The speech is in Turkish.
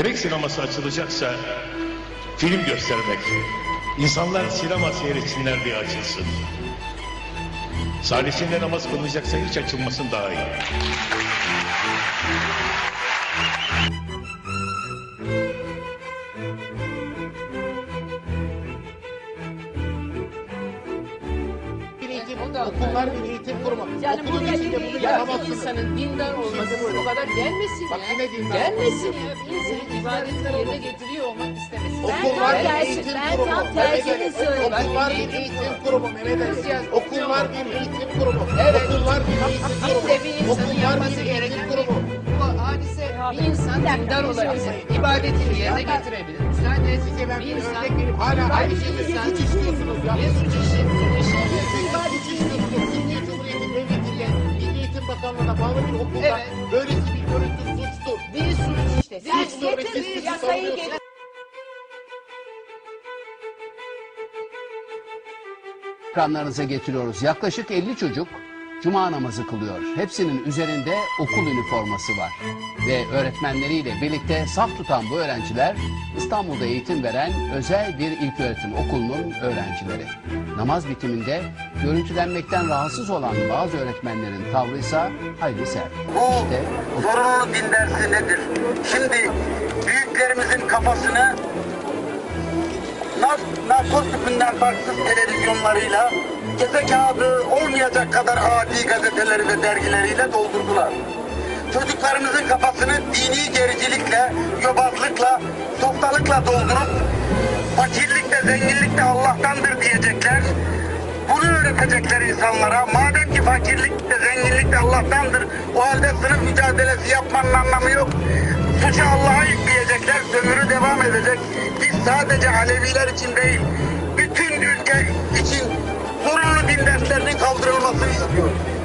Bebek sineması açılacaksa film göstermek, insanlar sinema seyretsinler diye açılsın. Salisinde namaz kılınacaksa hiç açılmasın daha iyi. Okullar bir eğitim kurumu. Yani Okulun burada içinde bir, bunu ya bir yapamazsınız. insanın dindar olması bu kadar gelmesin Bak ya. yine dindar Gelmesin ya. Bir insanın ibadetini yerine getiriyor olmak istemesi. Okullar bir Ben- eğitim ben kurumu. tam Mehmet tersini Ali. söylüyorum. Okullar bir eğitim kurumu Mehmet Ali. Okullar bir eğitim kurumu. Evet. Okullar bir eğitim kurumu. Bir de bir insanın yapması bir gereken eğitim bir kurumu. bu hadise bir insan dindar olabilir. ibadetini yerine getirebilir. Müsaade et. Size ben Bir bir insan örnek vereyim. Hala aynı şeyi suç istiyorsunuz ya. bir suç Bir okulda Evet. böylesi bir görüntü suçtur. Bir suç işte. Suçtur ve siz suçu savunuyorsunuz. ekranlarınıza getiriyoruz. Yaklaşık 50 çocuk cuma namazı kılıyor. Hepsinin üzerinde okul üniforması var. Ve öğretmenleriyle birlikte saf tutan bu öğrenciler İstanbul'da eğitim veren özel bir ilköğretim okulunun öğrencileri. Namaz bitiminde görüntülenmekten rahatsız olan bazı öğretmenlerin tavrıysa hayli sert. Bu İşte zorunlu din dersi nedir? Şimdi büyüklerimizin kafasını nar- narkoz tüpünden farksız televizyonlarıyla geze kağıdı olmayacak kadar adi gazeteleri ve dergileriyle doldurdular. Çocuklarımızın kafasını dini gericilikle, yobazlıkla, softalıkla doldurup fakirlik de zenginlik de Allah'tandır diyecekler. Bunu öğretecekler insanlara. Madem ki fakirlik de zenginlik de Allah'tandır. O halde sınıf mücadelesi yapmanın anlamı yok. Suçu Allah'a yükleyecekler. Sömürü devam edecek. Biz sadece Aleviler için değil, bütün ülke için zorunlu